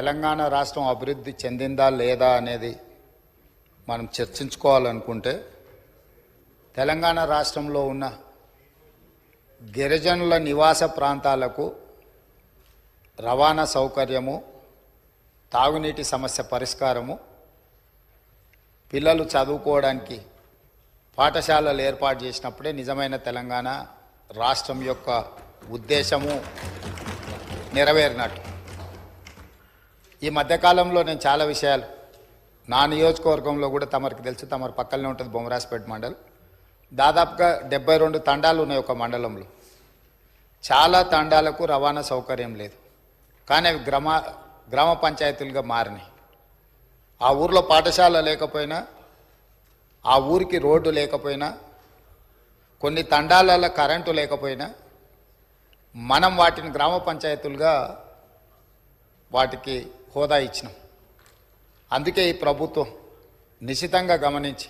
తెలంగాణ రాష్ట్రం అభివృద్ధి చెందిందా లేదా అనేది మనం చర్చించుకోవాలనుకుంటే తెలంగాణ రాష్ట్రంలో ఉన్న గిరిజనుల నివాస ప్రాంతాలకు రవాణా సౌకర్యము తాగునీటి సమస్య పరిష్కారము పిల్లలు చదువుకోవడానికి పాఠశాలలు ఏర్పాటు చేసినప్పుడే నిజమైన తెలంగాణ రాష్ట్రం యొక్క ఉద్దేశము నెరవేరినట్టు. ఈ మధ్యకాలంలో నేను చాలా విషయాలు నా నియోజకవర్గంలో కూడా తమరికి తెలుసు తమరు పక్కనే ఉంటుంది బొమ్మరాజపేట మండల్. దాదాపుగా డెబ్బై రెండు తండాలు ఉన్నాయి ఒక మండలంలో. చాలా తండాలకు రవాణా సౌకర్యం లేదు. కానీ అవి గ్రామ గ్రామ పంచాయతీలుగా మారినాయి. ఆ ఊర్లో పాఠశాల లేకపోయినా ఆ ఊరికి రోడ్డు లేకపోయినా కొన్ని తండాలలో కరెంటు లేకపోయినా మనం వాటిని గ్రామ పంచాయతీలుగా వాటికి హోదా ఇచ్చినాం. అందుకే ఈ ప్రభుత్వం నిశితంగా గమనించి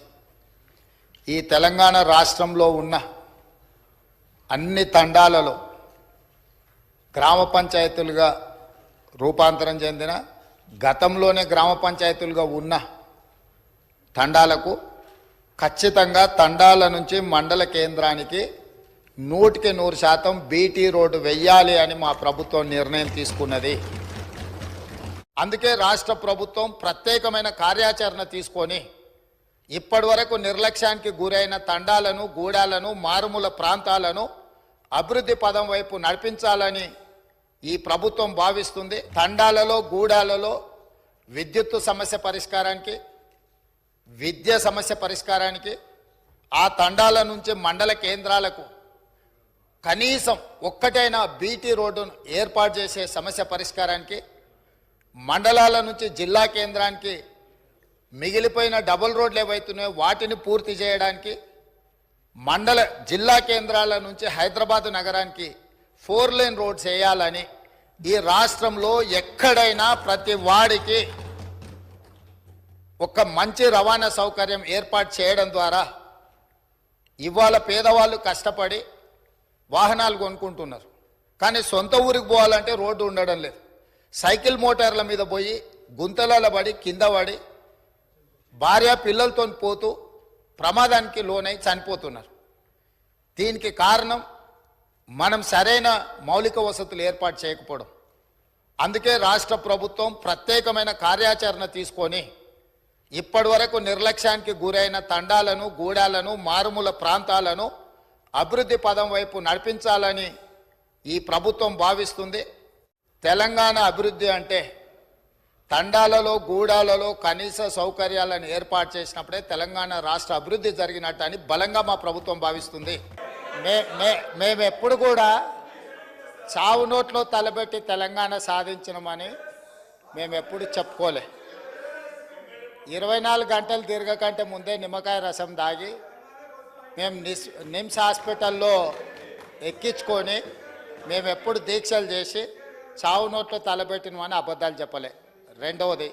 ఈ తెలంగాణ రాష్ట్రంలో ఉన్న అన్ని తండాలలో గ్రామ పంచాయతీలుగా రూపాంతరం చెందిన గతంలోనే గ్రామ పంచాయతీలుగా ఉన్న తండాలకు ఖచ్చితంగా తండాల నుంచి మండల కేంద్రానికి నూటికి నూరు శాతం బీటీ రోడ్డు వెయ్యాలి అని మా ప్రభుత్వం నిర్ణయం తీసుకున్నది. అందుకే రాష్ట్ర ప్రభుత్వం ప్రత్యేకమైన కార్యాచరణ తీసుకొని ఇప్పటి వరకు నిర్లక్ష్యానికి గురైన తండాలను గూడాలను మారుమూల ప్రాంతాలను అభివృద్ధి పదం వైపు నడిపించాలని ఈ ప్రభుత్వం భావిస్తుంది. తండాలలో గూడాలలో విద్యుత్తు సమస్య పరిష్కారానికి విద్య సమస్య పరిష్కారానికి ఆ తండాల నుంచి మండల కేంద్రాలకు కనీసం ఒక్కటైనా బీటీ రోడ్డును ఏర్పాటు చేసే సమస్య పరిష్కారానికి మండలాల నుంచి జిల్లా కేంద్రానికి మిగిలిపోయిన డబుల్ రోడ్లు ఏవైతున్నాయో వాటిని పూర్తి చేయడానికి మండల జిల్లా కేంద్రాల నుంచి హైదరాబాద్ నగరానికి ఫోర్ లేన్ రోడ్స్ వేయాలని ఈ రాష్ట్రంలో ఎక్కడైనా ప్రతి వాడికి ఒక మంచి రవాణా సౌకర్యం ఏర్పాటు చేయడం ద్వారా ఇవాళ పేదవాళ్ళు కష్టపడి వాహనాలు కొనుక్కుంటున్నారు. కానీ సొంత ఊరికి పోవాలంటే రోడ్డు ఉండడం లేదు. సైకిల్ మోటార్ల మీద పోయి గుంతలాల పడి కింద పడి భార్య పిల్లలతో పోతూ ప్రమాదానికి లోనై చనిపోతున్నారు. దీనికి కారణం మనం సరైన మౌలిక వసతులు ఏర్పాటు చేయకపోవడం. అందుకే రాష్ట్ర ప్రభుత్వం ప్రత్యేకమైన కార్యాచరణ తీసుకొని ఇప్పటి వరకు నిర్లక్ష్యానికి గురైన తండాలను గూడాలను మారుమూల ప్రాంతాలను అభివృద్ధి పదం వైపు నడిపించాలని ఈ ప్రభుత్వం భావిస్తుంది. తెలంగాణ అభివృద్ధి అంటే తండాలలో గూడాలలో కనీస సౌకర్యాలను ఏర్పాటు చేసినప్పుడే తెలంగాణ రాష్ట్ర అభివృద్ధి జరిగినట్టు అని బలంగా మా ప్రభుత్వం భావిస్తుంది. మే మే మేమెప్పుడు కూడా చావు నోట్లో తలబెట్టి తెలంగాణ సాధించినమని మేమెప్పుడు చెప్పుకోలే. ఇరవై నాలుగు గంటలు తిరగకంటే ముందే నిమ్మకాయ రసం దాగి మేము నిస్ నిమ్స్ హాస్పిటల్లో ఎక్కించుకొని మేము ఎప్పుడు దీక్షలు చేసి చావు నోట్లో తలబెట్టినమని అబద్ధాలు చెప్పలే. రెండవది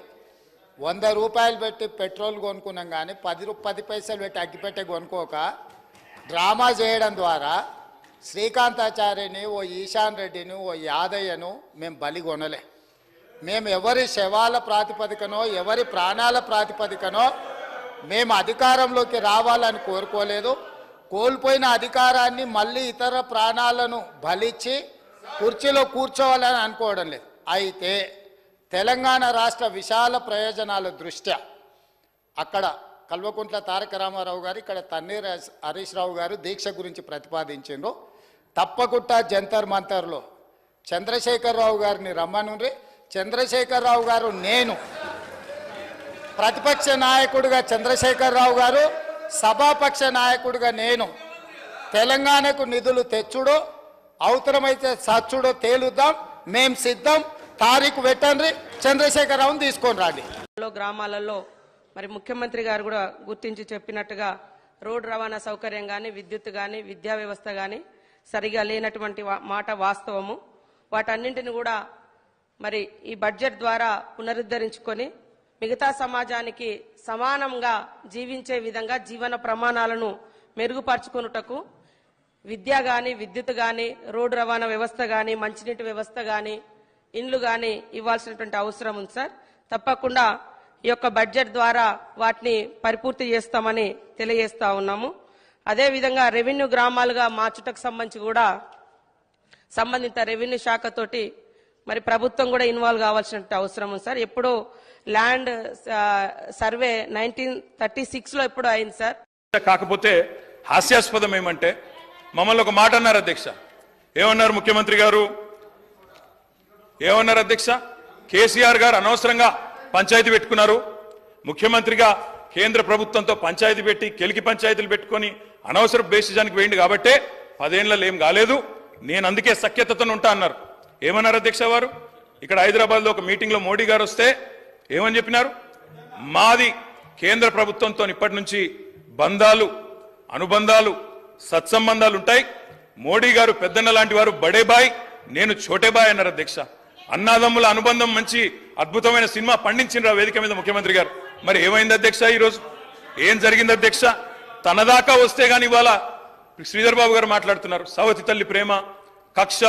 వంద రూపాయలు పెట్టి పెట్రోల్ కొనుక్కున్నాం కానీ పది రూ పది పైసలు పెట్టి అగ్గిపెట్టే కొనుక్కోక డ్రామా చేయడం ద్వారా శ్రీకాంతాచార్యని ఓ ఈశాన్ రెడ్డిని ఓ యాదయ్యను మేము బలి కొనలే. మేము ఎవరి శవాల ప్రాతిపదికనో ఎవరి ప్రాణాల ప్రాతిపదికనో మేము అధికారంలోకి రావాలని కోరుకోలేదు. కోల్పోయిన అధికారాన్ని మళ్ళీ ఇతర ప్రాణాలను బలిచ్చి కుర్చీలో కూర్చోవాలని అనుకోవడం లేదు. అయితే తెలంగాణ రాష్ట్ర విశాల ప్రయోజనాల దృష్ట్యా అక్కడ కల్వకుంట్ల తారక రామారావు గారు ఇక్కడ తన్నీర్ హరీష్- రావు గారు దీక్ష గురించి ప్రతిపాదించిండ్రు. తప్పకుండా జంతర్ మంతర్లో చంద్రశేఖరరావు గారిని రమ్మనుండ్రి. చంద్రశేఖరరావు గారు నేను. ప్రతిపక్ష నాయకుడిగా చంద్రశేఖరరావు గారు సభాపక్ష నాయకుడిగా నేను. తెలంగాణకు నిధులు తెచ్చుడు. అవసరమైతే సచ్చుడో తేలుద్దాం మేం సిద్ధం తారీఖు పెట్టండి చంద్రశేఖరరావుని తీసుకొని రండి. గ్రామాలలో మరి ముఖ్యమంత్రి గారు కూడా గుర్తించి చెప్పినట్టుగా రోడ్డు రవాణా సౌకర్యం కానీ విద్యుత్ కానీ విద్యా వ్యవస్థ కానీ సరిగా లేనటువంటి మాట వాస్తవము. వాటన్నింటిని కూడా మరి ఈ బడ్జెట్ ద్వారా పునరుద్ధరించుకొని మిగతా సమాజానికి సమానంగా జీవించే విధంగా జీవన ప్రమాణాలను మెరుగుపరుచుకొనుటకు విద్య కానీ విద్యుత్ కానీ రోడ్డు రవాణా వ్యవస్థ కానీ మంచినీటి వ్యవస్థ కానీ ఇండ్లు కానీ ఇవ్వాల్సినటువంటి అవసరం ఉంది సార్. తప్పకుండా ఈ యొక్క బడ్జెట్ ద్వారా వాటిని పరిపూర్తి చేస్తామని తెలియజేస్తా ఉన్నాము. అదేవిధంగా రెవెన్యూ గ్రామాలుగా మార్చుటకు సంబంధించి కూడా సంబంధిత రెవెన్యూ శాఖతోటి మరి ప్రభుత్వం కూడా ఇన్వాల్వ్ కావాల్సిన అవసరం ఉంది సార్. ఎప్పుడో ల్యాండ్ సర్వే నైన్టీన్ థర్టీ సిక్స్లో ఎప్పుడో అయింది సార్. కాకపోతే హాస్యాస్పదం ఏమంటే మమ్మల్ని ఒక మాట అన్నారు అధ్యక్ష. ఏమన్నారు ముఖ్యమంత్రి గారు? ఏమన్నారు అధ్యక్ష? కేసీఆర్ గారు అనవసరంగా పంచాయతీ పెట్టుకున్నారు. ముఖ్యమంత్రిగా కేంద్ర ప్రభుత్వంతో పంచాయతీ పెట్టి కెలికి పంచాయతీలు పెట్టుకొని అనవసర బేసిజానికి వేయండి కాబట్టే పదేళ్ళలో ఏం కాలేదు. నేను అందుకే సఖ్యతతో ఉంటా అన్నారు. ఏమన్నారు అధ్యక్ష వారు? ఇక్కడ హైదరాబాద్లో ఒక మీటింగ్లో మోడీ గారు వస్తే ఏమని చెప్పినారు? మాది కేంద్ర ప్రభుత్వంతో ఇప్పటి నుంచి బంధాలు అనుబంధాలు సత్సంబంధాలు ఉంటాయి. మోడీ గారు పెద్దన్న లాంటి వారు బడేబాయ్ నేను చోటేబాయ్ అన్నారు అధ్యక్ష. అన్నాదమ్ముల అనుబంధం మంచి అద్భుతమైన సినిమా పండించిన వేదిక మీద ముఖ్యమంత్రి గారు. మరి ఏమైంది అధ్యక్ష ఈరోజు? ఏం జరిగింది అధ్యక్ష? తన దాకా వస్తే గాని ఇవాళ శ్రీధర్ బాబు గారు మాట్లాడుతున్నారు. సవతి తల్లి ప్రేమ కక్ష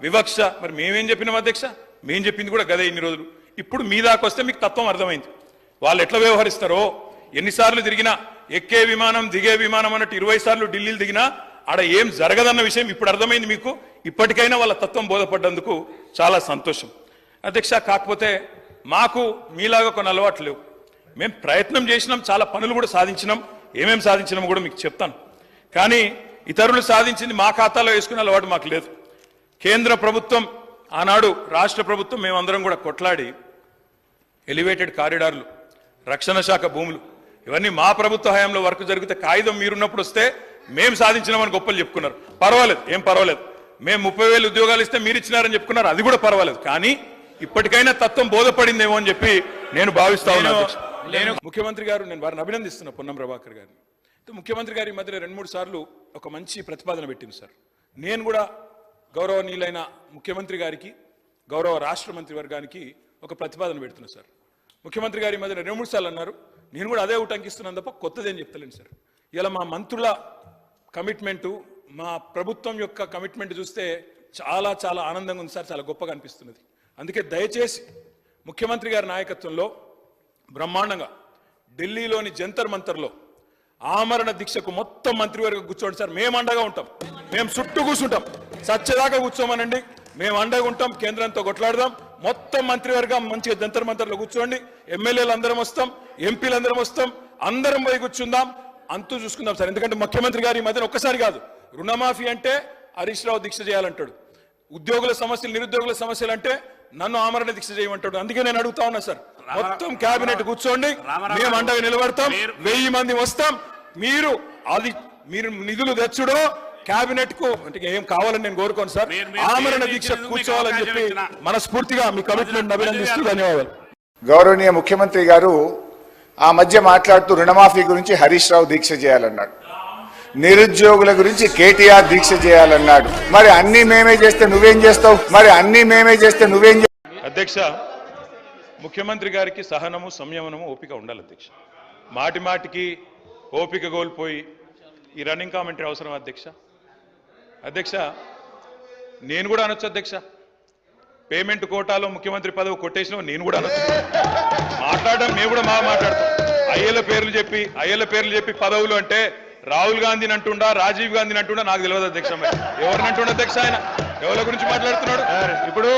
వివక్ష. మరి మేమేం చెప్పినాం అధ్యక్ష? మేం చెప్పింది కూడా గదే ఇన్ని రోజులు. ఇప్పుడు మీ దాకా వస్తే మీకు తత్వం అర్థమైంది. వాళ్ళు ఎట్లా వ్యవహరిస్తారో ఎన్నిసార్లు తిరిగినా ఎక్కే విమానం దిగే విమానం అన్నట్టు ఇరవై సార్లు ఢిల్లీలు దిగినా ఆడ ఏం జరగదన్న విషయం ఇప్పుడు అర్థమైంది మీకు. ఇప్పటికైనా వాళ్ళ తత్వం బోధపడ్డందుకు చాలా సంతోషం. అధ్యక్ష కాకపోతే మాకు మీలాగా కొన్ని అలవాట్లు లేవు. మేము ప్రయత్నం చేసినాం చాలా పనులు కూడా సాధించినాం. ఏమేమి సాధించినామో కూడా మీకు చెప్తాను. కానీ ఇతరులు సాధించింది మా ఖాతాలో వేసుకునే అలవాటు మాకు లేదు. కేంద్ర ప్రభుత్వం ఆనాడు రాష్ట్ర ప్రభుత్వం మేమందరం కూడా కొట్లాడి ఎలివేటెడ్ కారిడార్లు రక్షణ శాఖ భూములు ఇవన్నీ మా ప్రభుత్వ హయాంలో వర్క్ జరిగితే కాగితం మీరున్నప్పుడు వస్తే మేము సాధించినామని గొప్పలు చెప్పుకున్నారు. పర్వాలేదు ఏం పర్వాలేదు. మేము ముప్పై వేలు ఉద్యోగాలు ఇస్తే మీరు ఇచ్చినారని చెప్పుకున్నారు అది కూడా పర్వాలేదు. కానీ ఇప్పటికైనా తత్వం బోధపడిందేమో అని చెప్పి నేను భావిస్తా ఉన్నాను. నేను ముఖ్యమంత్రి గారు నేను వారిని అభినందిస్తున్నా పొన్నం ప్రభాకర్ గారిని. అయితే ముఖ్యమంత్రి గారి మధ్యలో రెండు మూడు సార్లు ఒక మంచి ప్రతిపాదన పెట్టింది సార్. నేను కూడా గౌరవనీయులైన ముఖ్యమంత్రి గారికి గౌరవ రాష్ట్ర మంత్రి వర్గానికి ఒక ప్రతిపాదన పెడుతున్నా సార్. ముఖ్యమంత్రి గారి మధ్యన రెండు మూడు సార్లు అన్నారు. నేను కూడా అదే ఉటంకిస్తున్నాను తప్ప కొత్తదేం చెప్తలేను సార్. ఇలా మా మంత్రుల కమిట్మెంటు మా ప్రభుత్వం యొక్క కమిట్మెంట్ చూస్తే చాలా చాలా ఆనందంగా ఉంది సార్ చాలా గొప్పగా అనిపిస్తున్నది. అందుకే దయచేసి ముఖ్యమంత్రి గారి నాయకత్వంలో బ్రహ్మాండంగా ఢిల్లీలోని జంతర్ మంతర్లో ఆమరణ దీక్షకు మొత్తం మంత్రివర్గ కూర్చోండి సార్. మేము అండగా ఉంటాం. మేము చుట్టూ కూర్చుంటాం. సత్యదాకా కూర్చోమనండి. మేము అండగా ఉంటాం. కేంద్రంతో కొట్లాడదాం. మొత్తం మంత్రివర్గం మంచిగా జంతర్ మంతర్లో కూర్చోండి. ఎమ్మెల్యేలు అందరం వస్తాం. ఎంపీలు అందరం వస్తాం అందరం పోయి కూర్చుందాం. అంతూ చూసుకుందాం సార్. ఎందుకంటే ముఖ్యమంత్రి గారు ఈ మధ్యన ఒక్కసారి కాదు రుణమాఫీ అంటే హరీష్ రావు దీక్ష చేయాలంటాడు. ఉద్యోగుల సమస్యలు నిరుద్యోగుల సమస్యలు అంటే నన్ను ఆమరణ దీక్ష చేయమంటాడు. అందుకే నేను అడుగుతా ఉన్నా సార్. మొత్తం కేబినెట్ కూర్చోండి. మేము అండగా నిలబడతాం. వెయ్యి మంది వస్తాం. మీరు అది మీరు నిధులు తెచ్చుడో కేబినెట్కు అంటే ఏం కావాలని నేను కోరుకోను సార్. మీరు- మీరు ఆమరణ దీక్ష కూర్చోవాలని చెప్పి. మనస్ఫూర్తిగా మీ కమిట్మెంట్ అభినందిస్తూ ధన్యవాదాలు. గౌరవనీయ ముఖ్యమంత్రి గారు ఆ మధ్య మాట్లాడుతూ రుణమాఫీ గురించి హరీష్ రావు దీక్ష చేయాలన్నాడు. నిరుద్యోగుల గురించి కేటీఆర్ దీక్ష చేయాలన్నాడు. మరి అన్ని మేమే చేస్తే నువ్వేం చేస్తావు? మరి అన్ని మేమే చేస్తే నువ్వేం అధ్యక్ష ముఖ్యమంత్రి గారికి సహనము సంయమనము ఓపిక ఉండాలి అధ్యక్ష. మాటి మాటికి ఓపిక కోల్పోయి ఈ రన్నింగ్ కామెంటరీ అవసరం అధ్యక్ష? అధ్యక్ష నేను కూడా అనొచ్చు అధ్యక్ష. పేమెంట్ కోటాలో ముఖ్యమంత్రి పదవి కొట్టేసిన నేను కూడా అనొచ్చు. మాట్లాడడం మేము కూడా మా మాట్లాడతాం. అయ్యల పేర్లు చెప్పి అయ్యల పేర్లు చెప్పి పదవులు అంటే రాహుల్ గాంధీని అంటుండా రాజీవ్ గాంధీని అంటుండా నాకు తెలియదు అధ్యక్ష ఎవరిని అంటుండ అధ్యక్ష ఆయన? ఎవరి గురించి మాట్లాడుతున్నాడు? ఇప్పుడు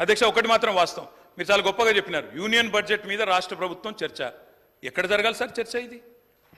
అధ్యక్ష ఒకటి మాత్రం వాస్తవం. మీరు చాలా గొప్పగా చెప్పినారు. యూనియన్ బడ్జెట్ మీద రాష్ట్ర ప్రభుత్వం చర్చ. ఎక్కడ జరగాలి సార్ చర్చ ఇది?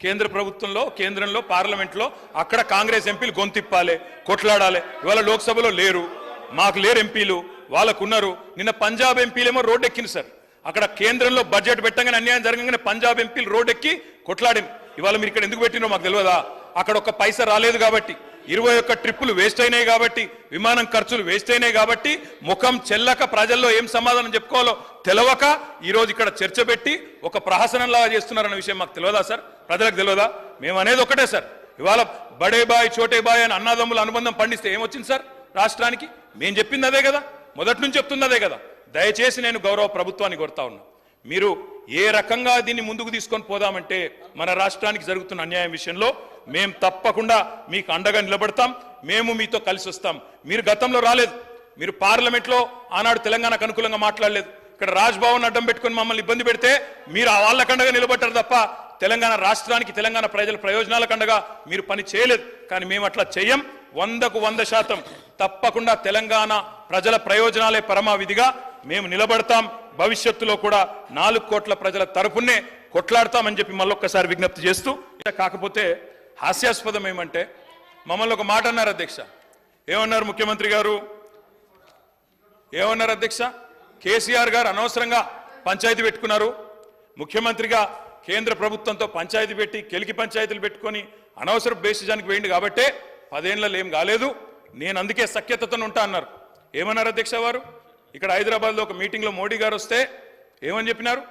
కేంద్ర ప్రభుత్వంలో కేంద్రంలో పార్లమెంట్లో అక్కడ కాంగ్రెస్ ఎంపీలు గొంతిప్పాలి కొట్లాడాలి. ఇవాళ లోక్సభలో లేరు. మాకు లేరు ఎంపీలు. వాళ్ళకున్నారు. నిన్న పంజాబ్ ఎంపీలేమో రోడ్డు ఎక్కింది సార్. అక్కడ కేంద్రంలో బడ్జెట్ పెట్టగానే అన్యాయం జరగగానే పంజాబ్ ఎంపీలు రోడ్ ఎక్కి కొట్లాడింది ఇవాళ మీరు ఇక్కడ ఎందుకు పెట్టినో మాకు తెలియదా? అక్కడ ఒక పైసా రాలేదు కాబట్టి ఇరవై ఒక్క ట్రిప్పులు వేస్ట్ అయినాయి కాబట్టి విమానం ఖర్చులు వేస్ట్ అయినాయి కాబట్టి ముఖం చెల్లక ప్రజల్లో ఏం సమాధానం చెప్పుకోవాలో తెలవక ఈరోజు ఇక్కడ చర్చ పెట్టి ఒక ప్రహసనంలాగా చేస్తున్నారన్న విషయం మాకు తెలియదా సార్? ప్రజలకు తెలియదా? మేము అనేది ఒకటే సార్. ఇవాళ బడే బాయ్ చోటే బాయ్ అని అన్నదమ్ముల అనుబంధం పండిస్తే ఏమొచ్చింది సార్? రాష్ట్రానికి? మేము చెప్పింది అదే కదా. మొదటి నుంచి చెప్తుంది అదే కదా. దయచేసి నేను గౌరవ ప్రభుత్వాన్ని కొడతా ఉన్నా. మీరు ఏ రకంగా దీన్ని ముందుకు తీసుకొని పోదామంటే మన రాష్ట్రానికి జరుగుతున్న అన్యాయం విషయంలో మేము తప్పకుండా మీకు అండగా నిలబడతాం. మేము మీతో కలిసి వస్తాం. మీరు గతంలో రాలేదు. మీరు పార్లమెంట్లో ఆనాడు తెలంగాణకు అనుకూలంగా మాట్లాడలేదు. ఇక్కడ రాజ్భవన్ అడ్డం పెట్టుకొని మమ్మల్ని ఇబ్బంది పెడితే మీరు ఆ వాళ్ళ కండగా నిలబడ్డారు తప్ప తెలంగాణ రాష్ట్రానికి తెలంగాణ ప్రజల ప్రయోజనాల కండగా మీరు పని చేయలేదు. కానీ మేము అట్లా చెయ్యం. వందకు వంద శాతం తప్పకుండా తెలంగాణ ప్రజల ప్రయోజనాలే పరమావిధిగా మేము నిలబడతాం. భవిష్యత్తులో కూడా నాలుగు కోట్ల ప్రజల తరపునే కొట్లాడతామని చెప్పి మళ్ళొక్కసారి విజ్ఞప్తి చేస్తూ కాకపోతే హాస్యాస్పదం ఏమంటే మమ్మల్ని ఒక మాట అన్నారు అధ్యక్ష. ఏమన్నారు ముఖ్యమంత్రి గారు? ఏమన్నారు అధ్యక్ష? కేసీఆర్ గారు అనవసరంగా పంచాయతీ పెట్టుకున్నారు. ముఖ్యమంత్రిగా కేంద్ర ప్రభుత్వంతో పంచాయతీ పెట్టి కెలికి పంచాయతీలు పెట్టుకొని అనవసర బేసిజానికి వేయండి కాబట్టే పదేళ్ళలో ఏం కాలేదు. నేను అందుకే సఖ్యతతో ఉంటా అన్నారు. ఏమన్నారు అధ్యక్ష వారు? ఇక్కడ హైదరాబాద్లో ఒక మీటింగ్లో మోడీ గారు వస్తే ఏమని చెప్పినారు?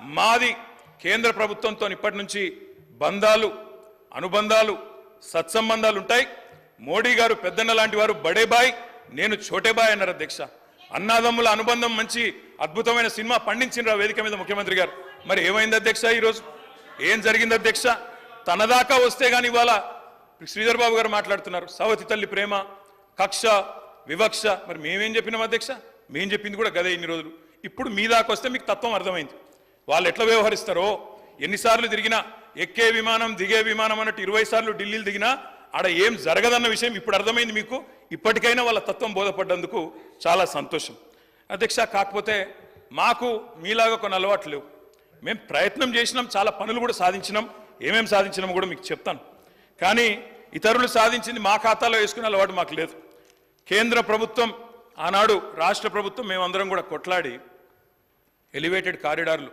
మాది కేంద్ర ప్రభుత్వంతో ఇప్పటి నుంచి బంధాలు అనుబంధాలు సత్సంబంధాలు ఉంటాయి. మోడీ గారు పెద్దన్న లాంటి వారు బడేబాయ్ నేను చోటేబాయ్ అన్నారు అధ్యక్ష. అన్నాదమ్ముల అనుబంధం మంచి అద్భుతమైన సినిమా పండించిన వేదిక మీద ముఖ్యమంత్రి గారు. మరి ఏమైంది అధ్యక్ష ఈరోజు? ఏం జరిగింది అధ్యక్ష? తన దాకా వస్తే కానీ ఇవాళ శ్రీధర్ బాబు గారు మాట్లాడుతున్నారు. సవతి తల్లి ప్రేమ కక్ష వివక్ష. మరి మేమేం చెప్పినాం అధ్యక్ష? మేం చెప్పింది కూడా గదే ఇన్ని రోజులు. ఇప్పుడు మీ దాకా వస్తే మీకు తత్వం అర్థమైంది. వాళ్ళు ఎట్లా వ్యవహరిస్తారో ఎన్నిసార్లు తిరిగినా ఎక్కే విమానం దిగే విమానం అన్నట్టు ఇరవై సార్లు ఢిల్లీలు దిగినా ఆడ ఏం జరగదన్న విషయం ఇప్పుడు అర్థమైంది మీకు. ఇప్పటికైనా వాళ్ళ తత్వం బోధపడ్డందుకు చాలా సంతోషం. అధ్యక్ష కాకపోతే మాకు మీలాగా కొన్ని అలవాట్లు లేవు. మేము ప్రయత్నం చేసినాం చాలా పనులు కూడా సాధించినాం. ఏమేమి సాధించినామో కూడా మీకు చెప్తాను. కానీ ఇతరులు సాధించింది మా ఖాతాలో వేసుకునే అలవాటు మాకు లేదు. కేంద్ర ప్రభుత్వం ఆనాడు రాష్ట్ర ప్రభుత్వం మేమందరం కూడా కొట్లాడి ఎలివేటెడ్ కారిడార్లు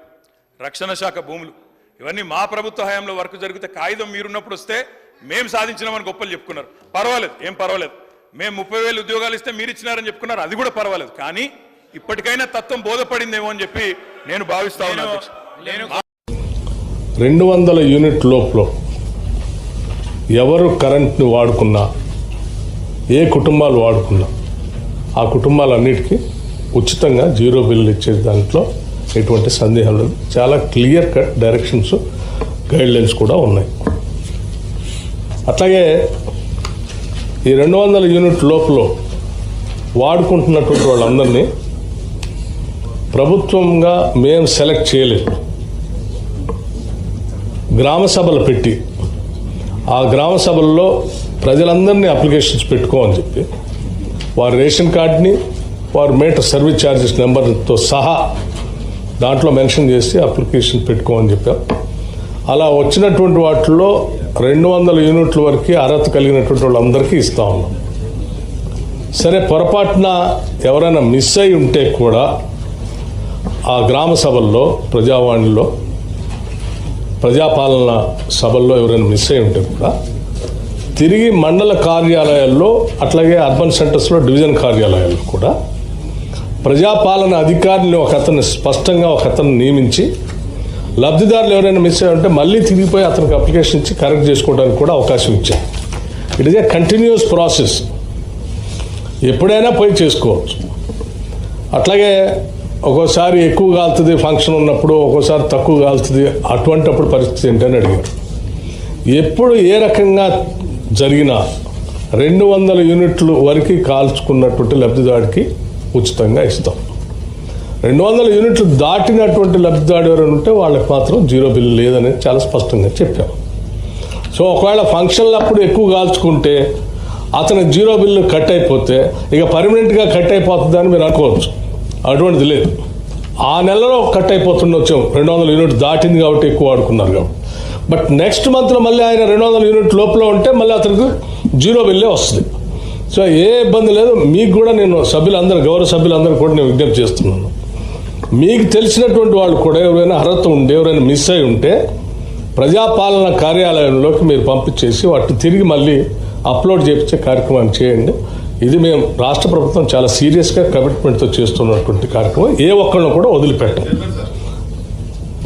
రక్షణ శాఖ భూములు ఇవన్నీ మా ప్రభుత్వ హయాంలో వర్క్ జరిగితే కాగితం మీరున్నప్పుడు వస్తే మేము సాధించినామని గొప్పలు చెప్పుకున్నారు. పర్వాలేదు ఏం పర్వాలేదు. మేము ముప్పై వేలు ఉద్యోగాలు ఇస్తే మీరు ఇచ్చినారని చెప్పుకున్నారు అది కూడా పర్వాలేదు. కానీ ఇప్పటికైనా తత్వం బోధపడిందేమో అని చెప్పి నేను భావిస్తా ఉన్నాను అధ్యక్ష. రెండు వందల యూనిట్ లోపల ఎవరు కరెంట్ని వాడుకున్నా ఏ కుటుంబాలు వాడుకున్నా ఆ కుటుంబాలన్నిటికీ ఉచితంగా జీరో బిల్లు ఇచ్చే దాంట్లో ఎటువంటి సందేహం లేదు. చాలా క్లియర్ కట్ డైరెక్షన్స్ గైడ్లైన్స్ కూడా ఉన్నాయి. అట్లాగే ఈ రెండు వందల యూనిట్ లోపల వాడుకుంటున్నటువంటి వాళ్ళందరినీ ప్రభుత్వంగా మేము సెలెక్ట్ చేయలేదు. గ్రామ సభలు పెట్టి ఆ గ్రామ సభల్లో ప్రజలందరినీ అప్లికేషన్స్ పెట్టుకోమని చెప్పి వారి రేషన్ కార్డ్ని వారి మీటర్ సర్వీస్ ఛార్జెస్ నెంబర్తో సహా దాంట్లో మెన్షన్ చేసి అప్లికేషన్ పెట్టుకోమని చెప్పాం. అలా వచ్చినటువంటి వాటిల్లో రెండు వందల యూనిట్ల వరకు అర్హత కలిగినటువంటి వాళ్ళందరికీ ఇస్తా ఉన్నాం. సరే పొరపాటున ఎవరైనా మిస్ అయి ఉంటే కూడా ఆ గ్రామ సభల్లో ప్రజావాణిలో ప్రజాపాలన సభల్లో ఎవరైనా మిస్ అయి ఉంటే కూడా తిరిగి మండల కార్యాలయాల్లో అట్లాగే అర్బన్ సెంటర్స్లో డివిజన్ కార్యాలయాల్లో కూడా ప్రజాపాలన అధికారిని ఒక అతను స్పష్టంగా ఒక అతను నియమించి లబ్ధిదారులు ఎవరైనా మిస్ అయి ఉంటే మళ్ళీ తిరిగిపోయి అతనికి అప్లికేషన్ ఇచ్చి కరెక్ట్ చేసుకోవడానికి కూడా అవకాశం ఇచ్చారు. It is a continuous process ఎప్పుడైనా పోయి చేసుకోవచ్చు. అట్లాగే ఒక్కోసారి ఎక్కువ కాలుతుంది ఫంక్షన్ ఉన్నప్పుడు ఒక్కోసారి తక్కువ కాలుతుంది. అటువంటప్పుడు పరిస్థితి ఏంటని అడిగారు. ఎప్పుడు ఏ రకంగా జరిగిన రెండు వందల యూనిట్లు వరకు కాల్చుకున్నటువంటి లబ్ధిదాడికి ఉచితంగా ఇస్తాం. రెండు వందల యూనిట్లు దాటినటువంటి లబ్ధిదాడు ఎవరైనా ఉంటే వాళ్ళకి మాత్రం జీరో బిల్లు లేదనేది చాలా స్పష్టంగా చెప్పాం. సో ఒకవేళ ఫంక్షన్లు అప్పుడు ఎక్కువ కాల్చుకుంటే అతని జీరో బిల్లు కట్ అయిపోతే ఇక పర్మనెంట్గా కట్ అయిపోతుందని మీరు అనుకోవచ్చు. అటువంటిది లేదు. ఆ నెలలో కట్ అయిపోతుండొచ్చాం రెండు వందల యూనిట్ దాటింది కాబట్టి ఎక్కువ వాడుకున్నారు కాబట్టి. బట్ నెక్స్ట్ మంత్లో మళ్ళీ ఆయన రెండు వందల యూనిట్ లోపల ఉంటే మళ్ళీ అతనికి జీరో బిల్లే వస్తుంది. సో ఏ ఇబ్బంది లేదు. మీకు కూడా నేను సభ్యులందరూ గౌరవ సభ్యులందరూ కూడా నేను విజ్ఞప్తి చేస్తున్నాను. మీకు తెలిసినటువంటి వాళ్ళు కూడా ఎవరైనా అర్హత ఉండి ఎవరైనా మిస్ అయి ఉంటే ప్రజాపాలన కార్యాలయంలోకి మీరు పంపించేసి వాటిని తిరిగి మళ్ళీ అప్లోడ్ చేయించే కార్యక్రమాన్ని చేయండి. ఇది మేము రాష్ట్ర ప్రభుత్వం చాలా సీరియస్గా కమిట్మెంట్తో చేస్తున్నటువంటి కార్యక్రమం. ఏ ఒక్కరిని కూడా వదిలిపెట్టం.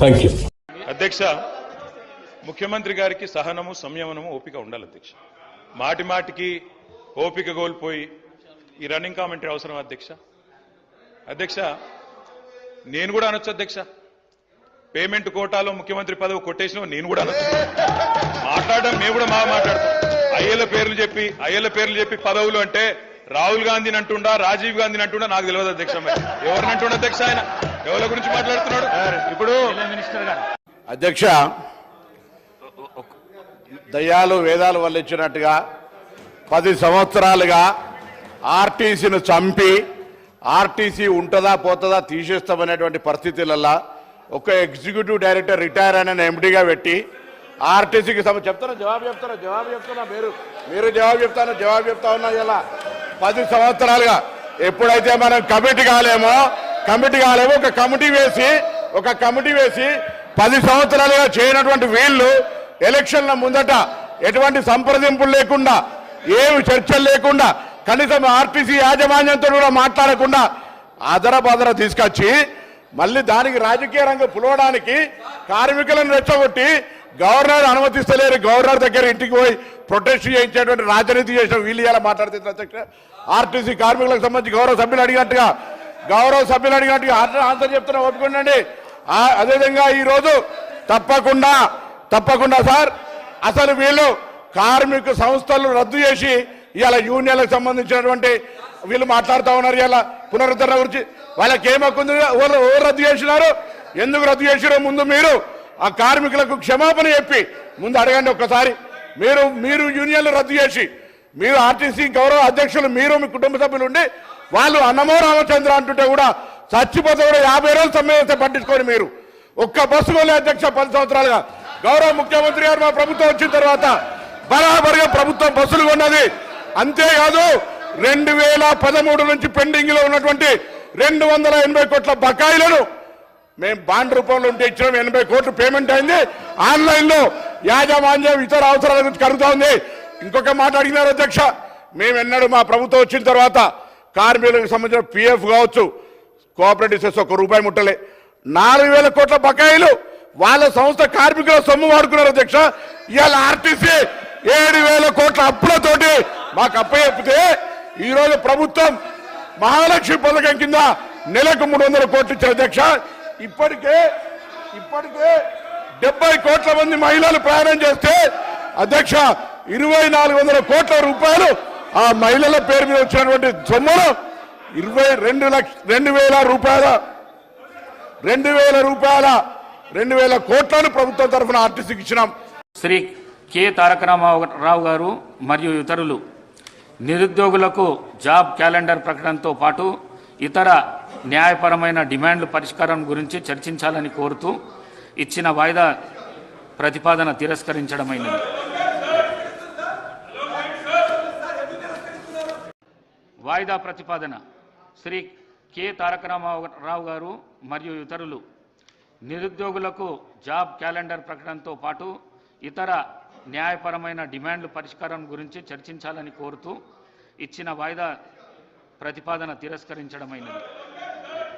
Thank you. అధ్యక్ష ముఖ్యమంత్రి గారికి సహనము సంయమనము ఓపిక ఉండాలి అధ్యక్ష. మాటి మాటికి ఓపిక కోల్పోయి ఈ రన్నింగ్ కామెంటరీ అవసరం అధ్యక్ష? అధ్యక్ష నేను కూడా అనొచ్చు అధ్యక్ష. పేమెంట్ కోటాలో ముఖ్యమంత్రి పదవి కొట్టేసిన నేను కూడా అనొచ్చు. మాట్లాడడం మేము కూడా బాగా మాట్లాడతాం. అయ్యల పేర్లు చెప్పి అయ్యల పేర్లు చెప్పి పదవులు అంటే రాహుల్ గాంధీని అంటుండా రాజీవ్ గాంధీని అంటుండా నాకు తెలియదు అధ్యక్ష మరి. ఎవరిని అంటుండ అధ్యక్ష ఆయన? ఎవరి గురించి మాట్లాడుతున్నాడు? ఇప్పుడు అధ్యక్ష దయ్యాలు వేదాలు వల్ల ఇచ్చినట్టుగా పది సంవత్సరాలుగా ఆర్టీసీని చంపి ఆర్టీసీ ఉంటుందా పోతుందా తీసేస్తామనేటువంటి పరిస్థితులల్లా ఒక ఎగ్జిక్యూటివ్ డైరెక్టర్ రిటైర్ అయిన ఎండిగా పెట్టి ఆర్టీసీకి సమ చెప్తారా జవాబు చెప్తారా జవాబు చెప్తున్నా మీరు మీరు జవాబు చెప్తాను జవాబు చెప్తా ఉన్నా ఇలా పది సంవత్సరాలుగా. ఎప్పుడైతే మనం కమిటీ కాలేమో కమిటీ కాలేమో ఒక కమిటీ వేసి ఒక కమిటీ వేసి పది సంవత్సరాలుగా చేయనటువంటి వీళ్ళు ఎలక్షన్ల ముందట ఎటువంటి సంప్రదింపులు లేకుండా ఏమి చర్చలు లేకుండా కనీసం ఆర్టీసీ యాజమాన్యంతో కూడా మాట్లాడకుండా అదరబదర తీసుకొచ్చి మళ్ళీ దానికి రాజకీయ రంగం పులవడానికి కార్మికులను రెచ్చగొట్టి గవర్నర్ అనుమతిస్తలేరు. గవర్నర్ దగ్గర ఇంటికి పోయి ప్రొటెస్ట్ చేయించేటువంటి రాజనీతి చేసిన వీళ్ళు ఇలా మాట్లాడుతున్నారు ఆర్టీసీ కార్మికులకు సంబంధించి గౌరవ సభ్యులు అడిగినట్టుగా గౌరవ సభ్యులు అడిగినట్టుగా ఆన్సర్- చెప్తున్నా ఒప్పుకోండి. అదేవిధంగా ఈరోజు తప్పకుండా తప్పకుండా సార్. అసలు వీళ్ళు కార్మిక సంస్థలు రద్దు చేసి ఇవాళ యూనియన్లకు సంబంధించినటువంటి వీళ్ళు మాట్లాడుతూ ఉన్నారు ఇలా పునరుద్ధరణ గురించి. వాళ్ళకి ఏమక్కుంది ఉంది? ఎవరు ఎవరు రద్దు చేసినారు? ఎందుకు రద్దు చేసిరో ముందు మీరు. ఆ కార్మికులకు క్షమాపణ చెప్పి ముందు అడగండి ఒక్కసారి. మీరు మీరు యూనియన్లు రద్దు చేసి మీరు ఆర్టీసీ గౌరవ అధ్యక్షులు మీరు మీ కుటుంబ సభ్యులు ఉండి వాళ్ళు అన్నమో రామచంద్ర అంటుంటే కూడా చచ్చిపోతే కూడా యాభై రోజులు సమ్మె పట్టించుకోండి మీరు. ఒక్క బస్సు కొలే అధ్యక్ష పది సంవత్సరాలుగా. గౌరవ ముఖ్యమంత్రి గారు మా ప్రభుత్వం వచ్చిన తర్వాత బరాబరిగా ప్రభుత్వం బస్సులు కొన్నది. అంతేకాదు రెండు వేల పదమూడు నుంచి పెండింగ్లో ఉన్నటువంటి రెండు వందల ఎనభై కోట్ల బకాయిలను మేము బాండ్ రూపంలో ఉంటే ఇచ్చిన. ఎనభై కోట్లు పేమెంట్ అయింది. ఆన్లైన్లో యాజమాన్యం ఇతర అవసరాల గురించి కలుగుతా ఉంది ఇంకొక మాట అడిగినారు అధ్యక్ష. మేము ఎన్నడూ మా ప్రభుత్వం వచ్చిన తర్వాత కార్మికులకు సంబంధించిన పిఎఫ్ కావచ్చు కోఆపరేటివ్ సెస్ ఒక రూపాయి ముట్టలే. నాలుగు వేల కోట్ల బకాయిలు వాళ్ళ సంస్థ కార్మికుల సొమ్ము వాడుకున్నారు అధ్యక్ష. ఇవాళ ఆర్టీసీ ఏడు వేల కోట్ల అప్పులతోటి మాకు అప్పచెప్పితే ఈరోజు ప్రభుత్వం మహాలక్ష్మి పథకం కింద నెలకు మూడు వందల కోట్లు ఇచ్చారు అధ్యక్ష. ఇప్పటికే ఇప్పటికే డెబ్బై కోట్ల మంది మహిళలు ప్రయాణం చేస్తే అధ్యక్ష ఇరవై నాలుగు వందల కోట్ల రూపాయలు ఆ మహిళల పేరు మీద వచ్చినటువంటి సొమ్మును ఇరవై రెండు లక్ష రెండు వేల రూపాయల రెండు వేల రూపాయల రెండు వేల కోట్లను ప్రభుత్వం తరఫున ఆర్టీసీకి ఇచ్చినాం. శ్రీ కె తారక రామారావు గారు మరియు ఇతరులు నిరుద్యోగులకు జాబ్ క్యాలెండర్ ప్రకటనతో పాటు ఇతర న్యాయపరమైన డిమాండ్ల పరిష్కారం గురించి చర్చించాలని కోరుతూ ఇచ్చిన వాయిదా ప్రతిపాదన తిరస్కరించడమైనది. వాయిదా ప్రతిపాదన శ్రీ కె తారక రామారావు గారు మరియు ఇతరులు నిరుద్యోగులకు జాబ్ క్యాలెండర్ ప్రకటనతో పాటు ఇతర న్యాయపరమైన డిమాండ్ల పరిష్కారం గురించి చర్చించాలని కోరుతూ ఇచ్చిన వాయిదా ప్రతిపాదన తిరస్కరించడమైనది.